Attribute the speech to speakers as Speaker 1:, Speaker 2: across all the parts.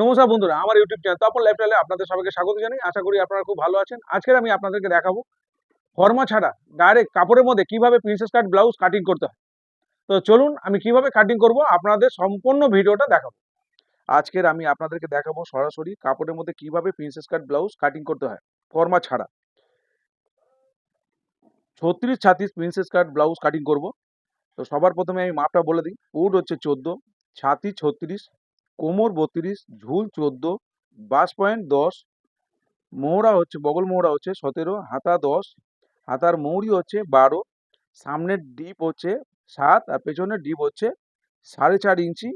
Speaker 1: নমস্কার বন্ধুরা, আমার ইউটিউব চ্যানেল তারপর লাইফস্টাইলে আপনাদের সবাইকে স্বাগত জানাই। আশা করি আপনারা খুব ভালো আছেন। আজকের আমি আপনাদেরকে দেখাবো ফর্মা ছাড়া ডাইরেক্ট কাপড়ের মধ্যে কীভাবে প্রিন্সেস কাট ব্লাউজ কাটিং করতে হয়। তো চলুন আমি কীভাবে কাটিং করব আপনাদের সম্পূর্ণ ভিডিওটা দেখাবো। আজকের আমি আপনাদেরকে দেখাবো সরাসরি কাপড়ের মধ্যে কীভাবে প্রিন্সেস কাট ব্লাউজ কাটিং করতে হয় ফর্মা ছাড়া। ছত্রিশ ছাত্রিশ প্রিন্সেস কাট ব্লাউজ কাটিং করব। তো সবার প্রথমে আমি মাপটা বলে দিই, উড হচ্ছে চোদ্দ, ছাতি ছত্রিশ কোমর বত্রিশ, ঝুল চোদ্দ, বাস পয়েন্ট দশ, মোহরা হচ্ছে, বগল মোহরা হচ্ছে সতেরো, হাতা দশ, হাতার মৌরি হচ্ছে বারো, সামনের ডিপ হচ্ছে সাত আর পেছনের ডিপ হচ্ছে সাড়ে চার ইঞ্চি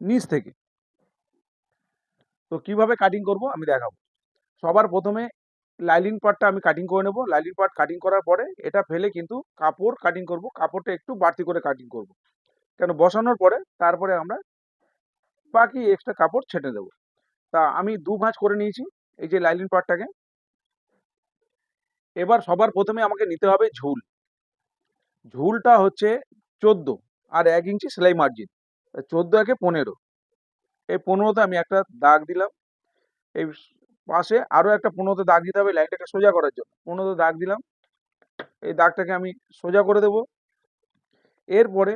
Speaker 1: নিচ থেকে। তো কীভাবে কাটিং করব আমি দেখাবো। সবার প্রথমে লাইলিন পার্টটা আমি কাটিং করে নেব। লাইলিন পার্ট কাটিং করার পরে এটা ফেলে কিন্তু কাপড় কাটিং করব। কাপড়টা একটু বাড়তি করে কাটিং করব। কেন? বসানোর পরে তারপরে আমরা বাকি এক্সট্রা কাপড় ছেটে দেবো। তা আমি দু ভাঁজ করে নিয়েছি এই যে লাইলিন পার্টটাকে এবার সবার প্রথমে আমাকে নিতে হবে ঝুল। ঝুলটা হচ্ছে চোদ্দ আর এক ইঞ্চি সেলাই মার্জিন চোদ্দ একে পনেরো। এই পনেরোতে আমি একটা দাগ দিলাম। এই পাশে আরও একটা পনেরোতে দাগ দিতে হবে লাইনটাকে সোজা করার জন্য। পনেরোতে দাগ দিলাম। এই দাগটাকে আমি সোজা করে দেব। এরপরে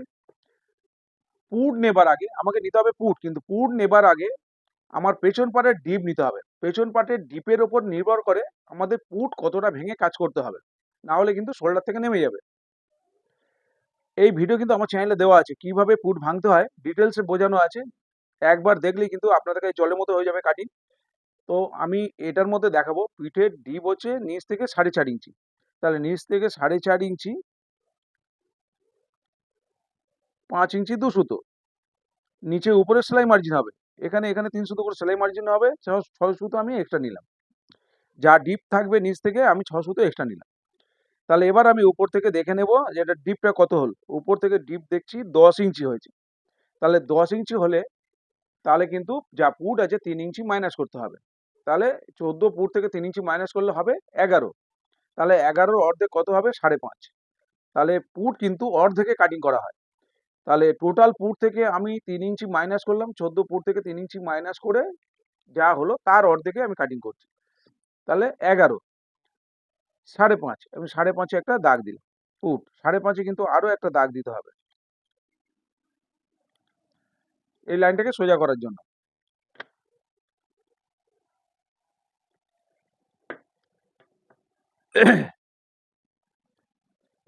Speaker 1: পুট নেবার আগে আমাকে নিতে হবে পুট, কিন্তু পুট নেবার আগে আমার পেছন পাটের ডিপ নিতে হবে। পেছন পাটের ডিপের ওপর নির্ভর করে আমাদের পুট কতটা ভেঙে কাজ করতে হবে। না হলে কিন্তু শোল্ডার থেকে নেমে যাবে। এই ভিডিও কিন্তু আমার চ্যানেলে দেওয়া আছে, কীভাবে পুট ভাঙতে হয়। ডিটেলসে বোঝানো আছে। একবার দেখলেই কিন্তু আপনাদের কাছে জলের মতো হয়ে যাবে কাটিং। তো আমি এটার মধ্যে দেখাবো, পিঠের ডিপ হচ্ছে নিচ থেকে সাড়ে চার ইঞ্চি। তাহলে নিচ থেকে সাড়ে চার ইঞ্চি পাঁচ ইঞ্চি দু সুতো। নিচে উপরে সেলাই মার্জিন হবে। এখানে এখানে তিন সুতো করে সেলাই মার্জিন হবে ছয় সুতো আমি এক্সট্রা নিলাম। যা ডিপ থাকবে নিচ থেকে আমি ছ সুতো এক্সট্রা নিলাম। তাহলে এবার আমি উপর থেকে দেখে নেব যে এটা ডিপটা কত হলো। উপর থেকে ডিপ দেখছি দশ ইঞ্চি হয়েছে। তাহলে দশ ইঞ্চি হলে তাহলে কিন্তু যা পুট আছে তিন ইঞ্চি মাইনাস করতে হবে। তাহলে চোদ্দ পুট থেকে তিন ইঞ্চি মাইনাস করলে হবে এগারো। তাহলে এগারোর অর্ধেক কত হবে? সাড়ে পাঁচ। তাহলে পুট কিন্তু অর্ধেকে কাটিং করা হয়। তাহলে টোটাল পুট থেকে আমি তিন ইঞ্চি মাইনাস করলাম, চোদ্দ পুট থেকে তিন ইঞ্চি মাইনাস করে যা হলো তার অর্ধেকে আমি কাটিং করছি। তাহলে এগারো, সাড়ে পাঁচ, আমি সাড়ে পাঁচে একটা দাগ দিলাম পুট সাড়ে পাঁচে কিন্তু আরও একটা দাগ দিতে হবে। এই লাইনটাকে সোজা করার জন্য।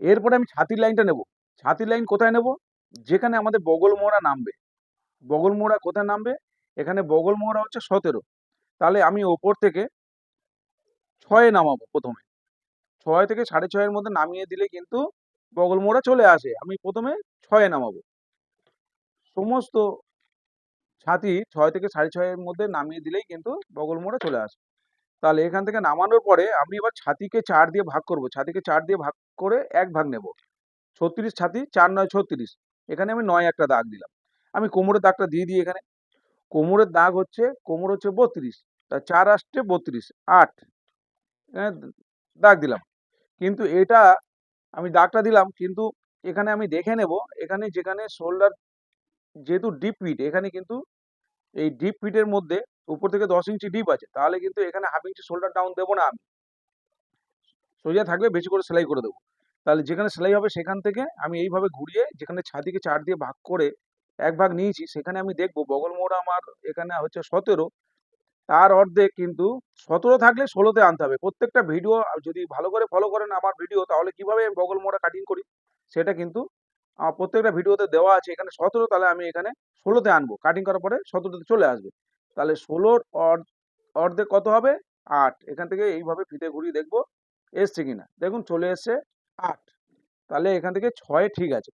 Speaker 1: এরপরে আমি ছাতির লাইনটা নেব। ছাতির লাইন কোথায় নেব? যেখানে আমাদের বগল মোড়া নামবে। বগল মোড়া কোথায় নামবে? এখানে বগল মোড়া হচ্ছে সতেরো। তাহলে আমি ওপর থেকে ছয়ে নামাবো প্রথমে। ছয় থেকে সাড়ে ছয়ের মধ্যে নামিয়ে দিলে কিন্তু বগল মোড়া চলে আসে। আমি প্রথমে ছয়ে নামাবো। সমস্ত ছাতি ছয় থেকে সাড়ে ছয়ের মধ্যে নামিয়ে দিলেই কিন্তু বগল মোড়া চলে আসে। তাহলে এখান থেকে নামানোর পরে আমি এবার ছাতিকে চার দিয়ে ভাগ করব। ছাতিকে চার দিয়ে ভাগ করে এক ভাগ নেব। ছত্রিশ ছাতি, চার নয় ছত্রিশ। এখানে আমি নয় একটা দাগ দিলাম। আমি কোমরের দাগটা দিয়ে দিই এখানে। কোমরের দাগ হচ্ছে, কোমর হচ্ছে বত্রিশ, তা চার আসছে বত্রিশ, আট। এখানে দাগ দিলাম। কিন্তু এটা আমি দাগটা দিলাম, কিন্তু এখানে আমি দেখে নেব, এখানে যেখানে শোল্ডার যেহেতু ডিপ পিট এখানে কিন্তু এই ডিপ পিটের মধ্যে উপর থেকে দশ ইঞ্চি ডিপ আছে, তাহলে কিন্তু এখানে হাফ ইঞ্চি শোল্ডার ডাউন দেবো না আমি। সোজা থাকবে বেশি করে সেলাই করে দেবো। তাহলে যেখানে সেলাই হবে সেখান থেকে আমি এইভাবে ঘুরিয়ে যেখানে ছাদিকে চার দিয়ে ভাগ করে এক ভাগ নিয়েছি, সেখানে আমি দেখব বগল মোড় আমার এখানে হচ্ছে সতেরো। তার অর্ধেক কিন্তু সতেরো থাকলে ষোলোতে আনতে হবে। প্রত্যেকটা ভিডিও যদি ভালো করে ফলো করেন আমার ভিডিও তাহলে কীভাবে আমি বগল মোড়া কাটিং করি? সেটা কিন্তু আমার প্রত্যেকটা ভিডিওতে দেওয়া আছে। এখানে সতেরো, তাহলে আমি এখানে ষোলোতে আনব। কাটিং করার পরে সতেরোতে চলে আসবে। তাহলে ষোলোর অর্ধেক কত হবে? আট। এখান থেকে এইভাবে ফিতে ঘুরিয়ে দেখব, এসছে কিনা। দেখুন চলে এসছে। আট। তাহলে এখান থেকে ছয় ঠিক আছে।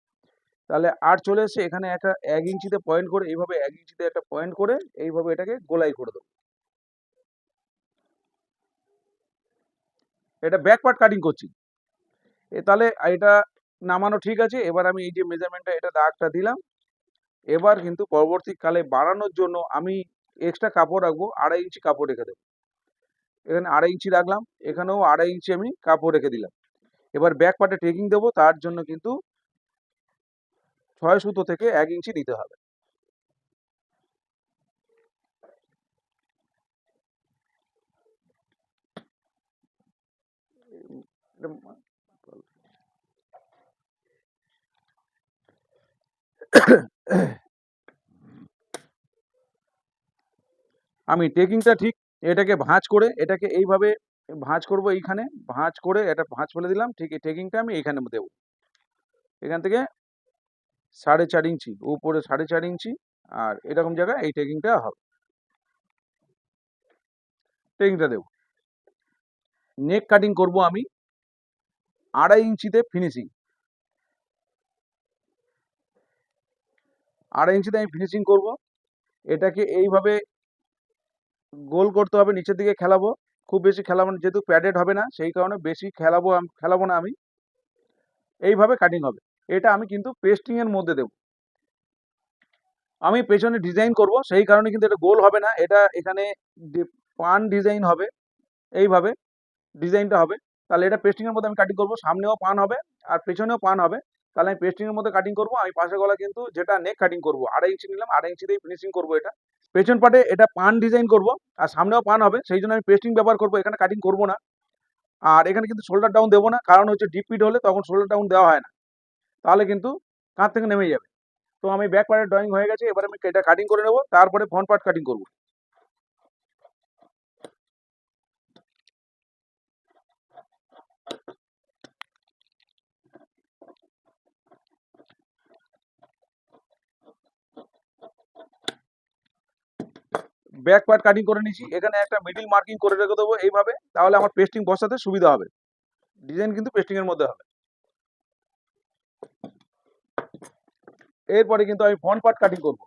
Speaker 1: তাহলে আট চলে এসছে। এখানে একটা এক ইঞ্চিতে পয়েন্ট করে, এইভাবে এক ইঞ্চিতে একটা পয়েন্ট করে, এইভাবে এটাকে গোলাই করে দেবো। এটা ব্যাক পার্ট কাটিং করছি। এ তাহলে এটা নামানো ঠিক আছে। এবার আমি এই যে মেজারমেন্টটা এটা দাগটা দিলাম। এবার কিন্তু পরবর্তীকালে বাড়ানোর জন্য আমি এক্সট্রা কাপড় রাখব, আড়াই ইঞ্চি কাপড় রেখে দেবো। এখানে আড়াই ইঞ্চি রাখলাম। এখানেও আড়াই ইঞ্চি আমি কাপড় রেখে দিলাম। এবার ব্যাক পার্টে টেকিং দেবো, তার জন্য কিন্তু ছয় সুতো থেকে এক ইঞ্চি দিতে হবে। আমি টেকিংটা ঠিক এটাকে ভাঁজ করে এটাকে এইভাবে ভাঁজ করব এইখানে, ভাঁজ করে এটা ভাঁজ ফেলে দিলাম, ঠিক এই টেকিংটা আমি এইখানে দেবো। এখান থেকে সাড়ে চার ইঞ্চি, উপরে সাড়ে চার ইঞ্চি, আর এরকম জায়গায় এই টেকিংটা হবে। টেকিংটা দেবো। নেক কাটিং করব আমি, আড়াই ইঞ্চিতে ফিনিশিং আড়াই ইঞ্চিতে আমি ফিনিশিং করব। এটাকে এইভাবে গোল করতে হবে, নিচের দিকে খেলাবো। খুব বেশি খেলাবো না, যেহেতু প্যাডেড হবে না, সেই কারণে বেশি খেলাবো খেলাবো না আমি। এইভাবে কাটিং হবে। এটা আমি কিন্তু পেস্টিং এর মধ্যে দেব। আমি পেছনে ডিজাইন করব, সেই কারণে কিন্তু এটা গোল হবে না। এটা এখানে পান ডিজাইন হবে। এইভাবে ডিজাইনটা হবে। তাহলে এটা পেস্টিং এর মধ্যে আমি কাটিং করব। সামনেও পান হবে আর পেছনেও পান হবে। তাহলে আমি পেস্টিং এর মধ্যে কাটিং করব। আমি পাশে গলা কিন্তু যেটা নেক কাটিং করব। আড়াই ইঞ্চি নিলাম, আড়াই ইঞ্চিতেই ফিনিশিং করব এটা। পেছন পাটে এটা পান ডিজাইন করব, আর সামনেও পান হবে সেই জন্য আমি পেস্টিং ব্যবহার করব, এখানে কাটিং করব না। আর এখানে কিন্তু শোল্ডার ডাউন দেবো না, কারণ হচ্ছে ডিপ পিট হলে তখন শোল্ডার ডাউন দেওয়া হয় না। তাহলে কিন্তু কাঁধ থেকে নেমে যাবে। তো আমি ব্যাক পার্টের ড্রয়িং হয়ে গেছে, এবার আমি এটা কাটিং করে নেব, তারপরে ফ্রন্ট পার্ট কাটিং করব। ব্যাক পার্ট কাটিং করে নিয়েছি, এখানে একটা মিডিল মার্কিং করে রেখে দেবো এইভাবে, তাহলে আমার পেস্টিং বসাতে সুবিধা হবে। ডিজাইন কিন্তু পেস্টিং এর মধ্যে হবে। এরপরে কিন্তু আমি ফ্রন্ট পার্ট কাটিং করব।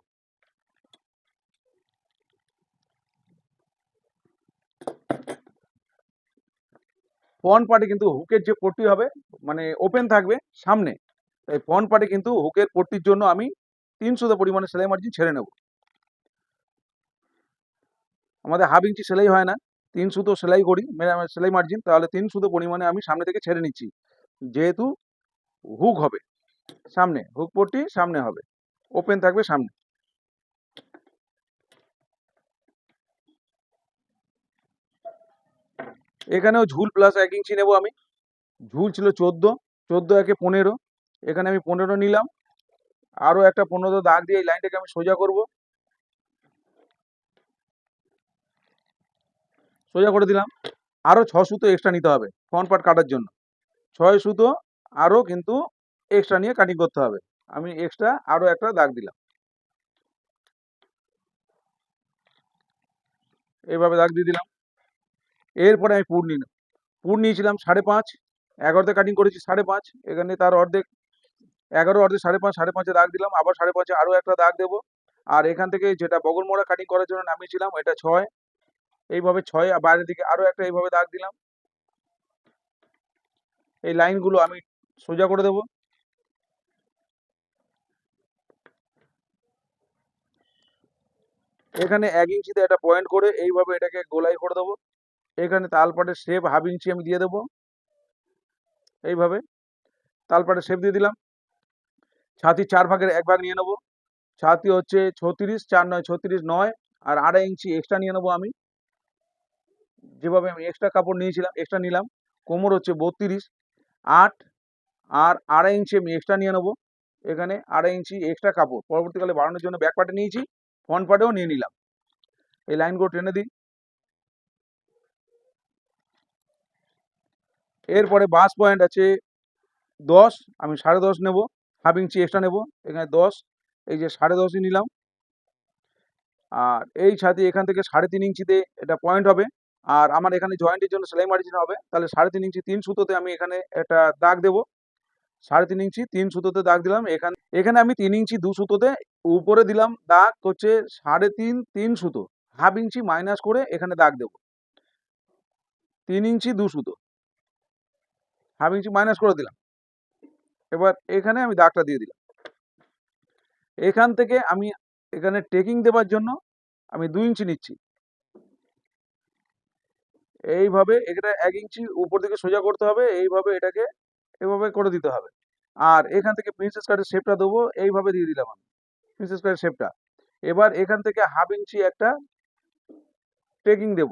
Speaker 1: ফ্রন্ট পার্টে কিন্তু হুকের যে পট্টি হবে মানে ওপেন থাকবে সামনে, তাই ফ্রন্ট পার্টে কিন্তু হুকের পট্টির জন্য আমি তিন সুতো পরিমাণে সেলাই মার্জিন ছেড়ে নেব। আমাদের হাফ ইঞ্চি সেলাই হয় না। তিন সুতো সেলাই করি মানে সেলাই মার্জিন তাহলে তিন সুতো পরিমাণে আমি সামনে থেকে ছেড়ে নিচ্ছি। যেহেতু হুক হবে, সামনে হুক পট্টি সামনে হবে ওপেন থাকবে সামনে। এখানেও ঝুল প্লাস এক ইঞ্চি নেব আমি। ঝুল ছিল চোদ্দ চোদ্দ একে পনেরো, এখানে আমি পনেরো নিলাম। আরও একটা পনেরো দাগ দিয়ে এই লাইনটাকে আমি সোজা করব। সোজা করে দিলাম। আরও ছ সুতো এক্সট্রা নিতে হবে ফ্রন্ট পার্ট কাটার জন্য। ছয় সুতো আরও কিন্তু এক্সট্রা নিয়ে কাটিং করতে হবে। আমি এক্সট্রা আরও একটা দাগ দিলাম। এইভাবে দাগ দিয়ে দিলাম। এরপরে আমি পুর নিলাম। পুর নিয়েছিলাম সাড়ে পাঁচ, এগারোতে কাটিং করেছি সাড়ে পাঁচ, এখানে তার অর্ধেক, এগারো অর্ধেক সাড়ে পাঁচ, সাড়ে পাঁচে দাগ দিলাম, আবার সাড়ে পাঁচে আরও একটা দাগ দেবো। আর এখান থেকে যেটা বগল মোড়া কাটিং করার জন্য নামিয়েছিলাম, এটা ছয় এইভাবে ছয় বাইরের দিকে আরও একটা এইভাবে দাগ দিলাম। এই লাইনগুলো আমি সোজা করে দেবো। এখানে এক ইঞ্চিতে একটা পয়েন্ট করে এইভাবে এটাকে গোলাই করে দেবো। এখানে তালপাটের শেপ হাফ ইঞ্চি আমি দিয়ে দেবো। এইভাবে তালপাটের শেপ দিয়ে দিলাম। ছাতি চার ভাগের এক ভাগ নিয়ে নেব। ছাতি হচ্ছে ছত্রিশ, চার নয়, ছত্রিশ, নয়, আর আড়াই ইঞ্চি এক্সট্রা নিয়ে নেব আমি। যেভাবে আমি এক্সট্রা কাপড় নিয়েছিলাম এক্সট্রা নিলাম, কোমর হচ্ছে বত্রিশ, আট আর আড়াই ইঞ্চি আমি এক্সট্রা নিয়ে নেব। এখানে আড়াই ইঞ্চি এক্সট্রা কাপড়। পরবর্তীকালে বাড়ানোর জন্য ব্যাক পার্টে নিয়েছি ফ্রন্ট পার্টেও নিয়ে নিলাম। এই লাইনগুলো টেনে দিই। এরপরে বাস পয়েন্ট আছে দশ, আমি সাড়ে দশ নেব হাফ ইঞ্চি এক্সট্রা নেব। এখানে দশ, এই যে সাড়ে দশই নিলাম। আর এই ছাতি এখান থেকে সাড়ে তিন ইঞ্চিতে এটা পয়েন্ট হবে। আর আমার এখানে জয়েন্টের জন্য সেলাই মার্জিন হবে। তাহলে সাড়ে তিন ইঞ্চি তিন সুতোতে আমি এখানে একটা দাগ দেবো। সাড়ে তিন ইঞ্চি তিন সুতোতে দাগ দিলাম। এখানে এখানে আমি তিন ইঞ্চি দু সুতোতে উপরে দিলাম। দাগ হচ্ছে সাড়ে তিন তিন সুতো। হাফ ইঞ্চি মাইনাস করে এখানে দাগ দেবো। তিন ইঞ্চি দু সুতো। হাফ ইঞ্চি মাইনাস করে দিলাম। এবার এখানে আমি দাগটা দিয়ে দিলাম। এখান থেকে আমি এখানে টেকিং দেওয়ার জন্য আমি দু ইঞ্চি নিচ্ছি। এইভাবে এটা এক ইঞ্চি উপর দিকে সোজা করতে হবে, এইভাবে এটাকে এভাবে করে দিতে হবে। আর এখান থেকে প্রিন্সেস কাটের শেপটা দেবো, এইভাবে দিয়ে দিলাম আমি প্রিন্সেস কাটের শেপটা এবার এখান থেকে হাফ ইঞ্চি একটা টেকিং দেব।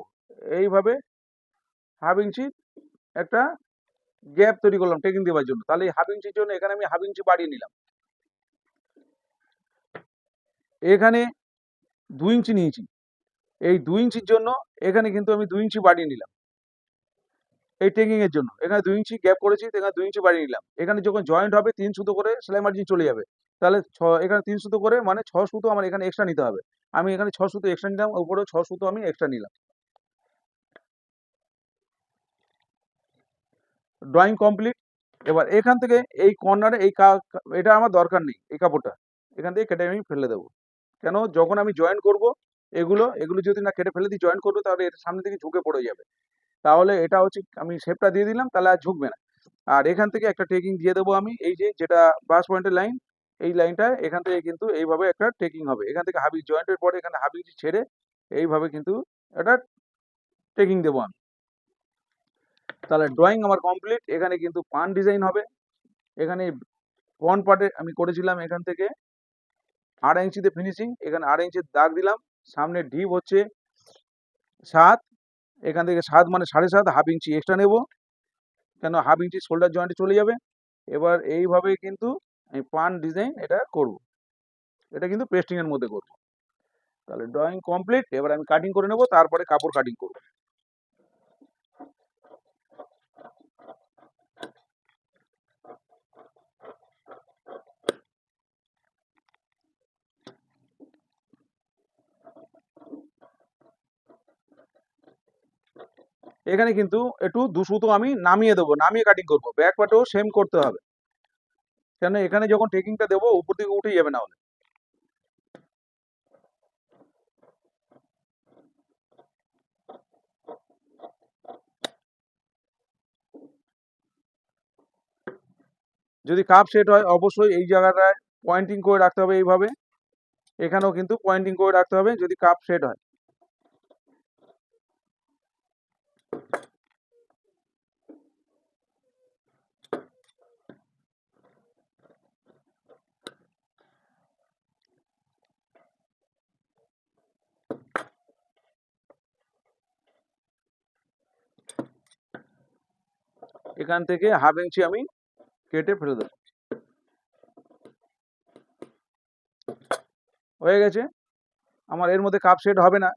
Speaker 1: এইভাবে হাফ ইঞ্চি একটা গ্যাপ তৈরি করলাম টেকিং দেওয়ার জন্য। তাহলে হাফ ইঞ্চির জন্য এখানে আমি হাফ ইঞ্চি বাড়িয়ে নিলাম। এখানে দু ইঞ্চি নিয়েছি। এই দু ইঞ্চির জন্য এখানে কিন্তু আমি দু ইঞ্চি বাড়িয়ে নিলাম। এই টেকিং এর জন্য। এখানে দুই ইঞ্চি গ্যাপ করেছি এখানে দুই ইঞ্চি বাড়িয়ে নিলাম। এখানে যখন জয়েন্ট হবে, তিন সুতো করে সেলাই মার্জিন চলে যাবে। তাহলে ছ, এখানে তিন সুতো করে মানে ছ সুতো আমার এখানে এক্সট্রা নিতে হবে। আমি এখানে ছ সুতো এক্সট্রা নিলাম, উপরেও ছ সুতো আমি এক্সট্রা নিলাম। ড্রয়িং কমপ্লিট এবার এখান থেকে এই কর্নারে এই এটা আমার দরকার নেই, এই কাপড়টা। এখান থেকে কেটে আমি ফেলে দেবো। কেন? যখন আমি জয়েন করব এগুলো এগুলো যদি না কেটে ফেলে দিই জয়েন করব, তাহলে এর সামনে থেকে ঝুঁকে পড়ে যাবে। তাহলে এটা হচ্ছে, আমি শেপটা দিয়ে দিলাম, তাহলে আর ঝুঁকবে না। আর এখান থেকে একটা টেকিং দিয়ে দেবো আমি, এই যে যেটা বাস পয়েন্টের লাইন এই লাইনটা এখান থেকে কিন্তু এইভাবে একটা টেকিং হবে। এখান থেকে হাবি জয়েন্টের পরে এখানে হাবি ছেড়ে, এইভাবে কিন্তু একটা টেকিং দেবো আমি। তাহলে ড্রয়িং আমার কমপ্লিট এখানে কিন্তু পান ডিজাইন হবে। এখানে ফ্রন্ট পার্টে আমি করেছিলাম এখান থেকে আড়াই ইঞ্চিতে ফিনিশিং এখানে আড়াই ইঞ্চির দাগ দিলাম। সামনে ডিপ হচ্ছে সাত, এখান থেকে সাত মানে সাড়ে সাত হাফ ইঞ্চি এক্সট্রা নেব। কেন? হাফ ইঞ্চি শোল্ডার জয়েন্টে চলে যাবে। এবার এইভাবে কিন্তু আমি পান ডিজাইন এটা করব। এটা কিন্তু পেস্টিংয়ের মধ্যে করব। তাহলে ড্রয়িং কমপ্লিট এবার আমি কাটিং করে নেব, তারপরে কাপড় কাটিং করব। এখানে কিন্তু একটু দু সুতো আমি নামিয়ে দেবো, নামিয়ে কাটিং করব। ব্যাক পার্টেও সেম করতে হবে। কেন এখানে যখন টেকিংটা দেবো, উপর দিকে উঠে যাবে না হলে। যদি কাপ সেট হয়, অবশ্যই এই জায়গাটায় পয়েন্টিং করে রাখতে হবে এইভাবে। এখানেও কিন্তু পয়েন্টিং করে রাখতে হবে যদি কাপ সেট হয়। এখান থেকে হাফ ইঞ্চি আমি কেটে ফেলে দেবো। হয়ে গেছে। আমার এর মধ্যে কাপ সেট হবে না।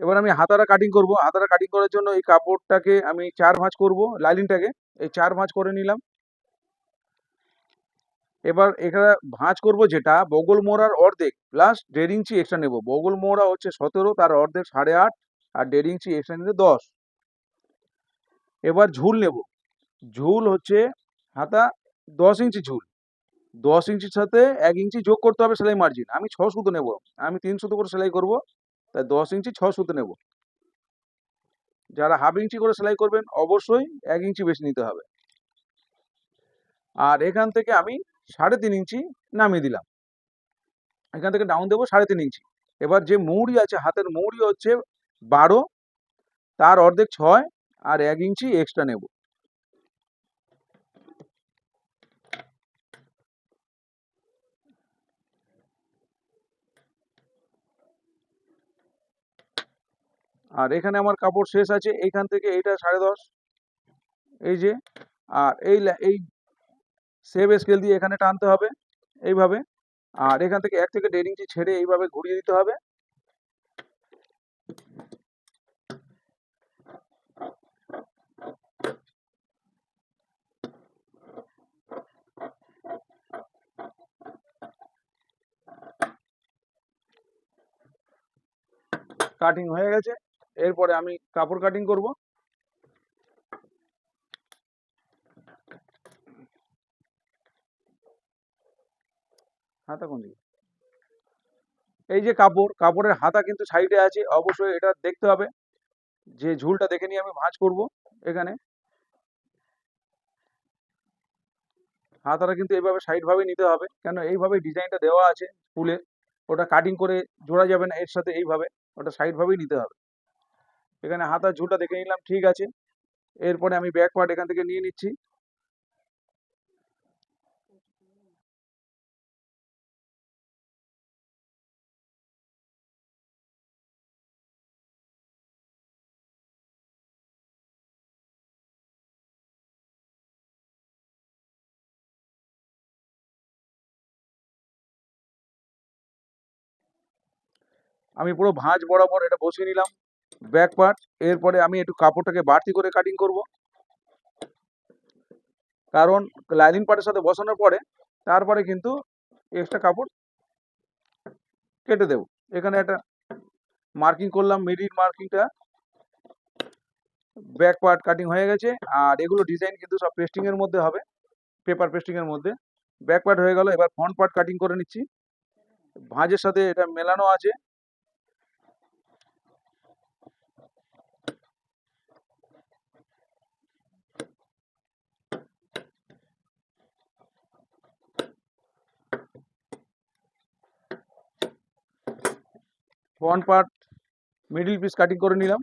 Speaker 1: এবার আমি হাতারা কাটিং করব। হাতারা কাটিং করার জন্য এই কাপড়টাকে আমি চার ভাঁজ করব লাইলিনটাকে এই চার ভাঁজ করে নিলাম। এবার এখানে ভাঁজ করব যেটা বগল মোড়ার অর্ধেক প্লাস দেড় ইঞ্চি এক্সট্রা নেব। বগল মোড়া হচ্ছে সতেরো, তার অর্ধেক সাড়ে আট। আর দেড় ইঞ্চি এক্সট্রা নিলে দশ। এবার ঝুল নেব। ঝুল হচ্ছে হাতা দশ ইঞ্চি ঝুল। দশ ইঞ্চির সাথে এক ইঞ্চি যোগ করতে হবে সেলাই মার্জিন আমি ছ সুতো নেব। আমি তিন সুতো করে সেলাই করব, তাই দশ ইঞ্চি ছ সুতো নেব। যারা হাফ ইঞ্চি করে সেলাই করবেন, অবশ্যই এক ইঞ্চি বেশি নিতে হবে। আর এখান থেকে আমি সাড়ে তিন ইঞ্চি নামিয়ে দিলাম। এখান থেকে ডাউন দেবো সাড়ে তিন ইঞ্চি। এবার যে মৌরি আছে, হাতের মৌরি হচ্ছে বারো, তার অর্ধেক ছয় আর এক ইঞ্চি এক্সট্রা নেব। আর এখানে আমার কাপড় শেষ আছে এইখান থেকে এইটা সাড়ে দশ, এই যে, আর এই এই সেভ স্কেল দিয়ে এখানে টানতে হবে, এইভাবে, আর এখান থেকে এক থেকে দেড় ইঞ্চি ছেড়ে এইভাবে ঘুরিয়ে দিতে হবে। কাটিং হয়ে গেছে। এরপরে আমি কাপড় কাটিং করব। হাতা কোন দিকে? এই যে কাপড়, কাপড়ের হাতা কিন্তু সাইডে আছে, অবশ্যই এটা দেখতে হবে। যে ঝুলটা দেখে নিয়ে আমি ভাঁজ করব এখানে। হাতাটা কিন্তু এইভাবে সাইড ভাবে নিতে হবে, কেন এইভাবে ডিজাইনটা দেওয়া আছে ফুলের ওটা কাটিং করে জোড়া যাবে না, এর সাথে এইভাবে, ওটা সাইড ভাবেই নিতে হবে। এখানে হাতার ঝুলটা দেখে নিলাম, ঠিক আছে। এরপরে আমি ব্যাক পার্ট এখান থেকে নিয়ে নিচ্ছি। আমি পুরো ভাঁজ বরাবর এটা বসিয়ে নিলাম। ব্যাক পার্ট, এরপরে আমি একটু কাপড়টাকে বাড়তি করে কাটিং করব। কারণ লাইনিং পার্টের সাথে বসানোর পরে তারপরে কিন্তু এক্সট্রা কাপড় কেটে দেব। এখানে একটা মার্কিং করলাম মিডিল মার্কিংটা ব্যাক পার্ট কাটিং হয়ে গেছে, আর এগুলো ডিজাইন কিন্তু সব পেস্টিং এর মধ্যে হবে পেপার পেস্টিং এর মধ্যে। ব্যাক পার্ট হয়ে গেল, এবার ফ্রন্ট পার্ট কাটিং করে নিচ্ছি। ভাঁজের সাথে এটা মেলানো আছে। Front part middle piece cutting করে নিলাম।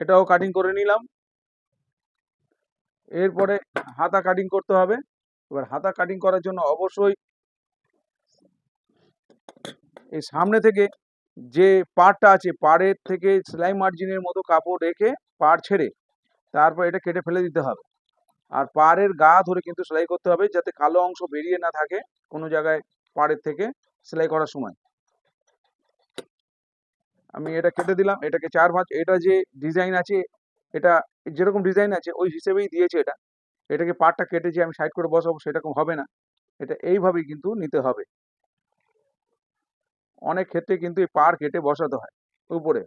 Speaker 1: এটাও কাটিং করে নিলাম। এরপরে হাতা কাটিং করতে হবে। এবার হাতা কাটিং করার জন্য অবশ্যই এই সামনে থেকে যে পাড়টা আছে, পাড়ের থেকে সেলাই মার্জিনের মতো কাপড় রেখে পাড় ছেড়ে তারপর এটা কেটে ফেলে দিতে হবে। আর পাড়ের গা ধরে কিন্তু সেলাই করতে হবে যাতে কালো অংশ বেরিয়ে না থাকে কোনো জায়গায় পাড়ের থেকে সেলাই করার সময়। আমি এটা কেটে দিলাম, এটাকে চার ভাঁজ, এটা যে ডিজাইন আছে, এটা যেরকম ডিজাইন আছে, ওই হিসেবেই দিয়েছে এটা। এটাকে পাটটা কেটে যে আমি সাইড করে বসাবো সেরকম হবে না। এটা এইভাবেই কিন্তু নিতে হবে। অনেক ক্ষেত্রে কিন্তু এই পাড় কেটে বসাতে হয় উপরে।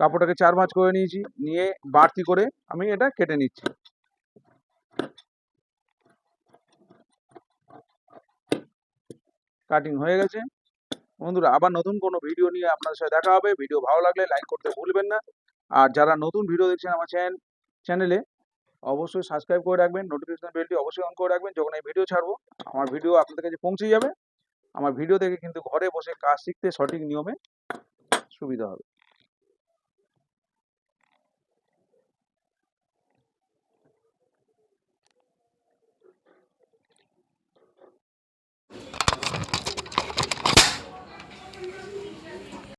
Speaker 1: কাপড়টাকে চার ভাঁজ করে নিয়েছি, নিয়ে বাড়তি করে আমি এটা কেটে নিচ্ছি। কাটিং হয়ে গেছে। বন্ধুরা, আবার নতুন কোনো ভিডিও নিয়ে আপনাদের সাথে দেখা হবে। ভিডিও ভালো লাগলে লাইক করতে ভুলবেন না। আর যারা নতুন ভিডিও দেখছেন আমার চ্যানেল চ্যানেলে অবশ্যই সাবস্ক্রাইব করে রাখবেন। নোটিফিকেশন বেলটি অবশ্যই অন করে রাখবেন। যখন এই ভিডিও ছাড়বো, আমার ভিডিও আপনাদের কাছে পৌঁছে যাবে। আমার ভিডিও দেখে কিন্তু ঘরে বসে কাজ শিখতে সঠিক নিয়মে সুবিধা হবে।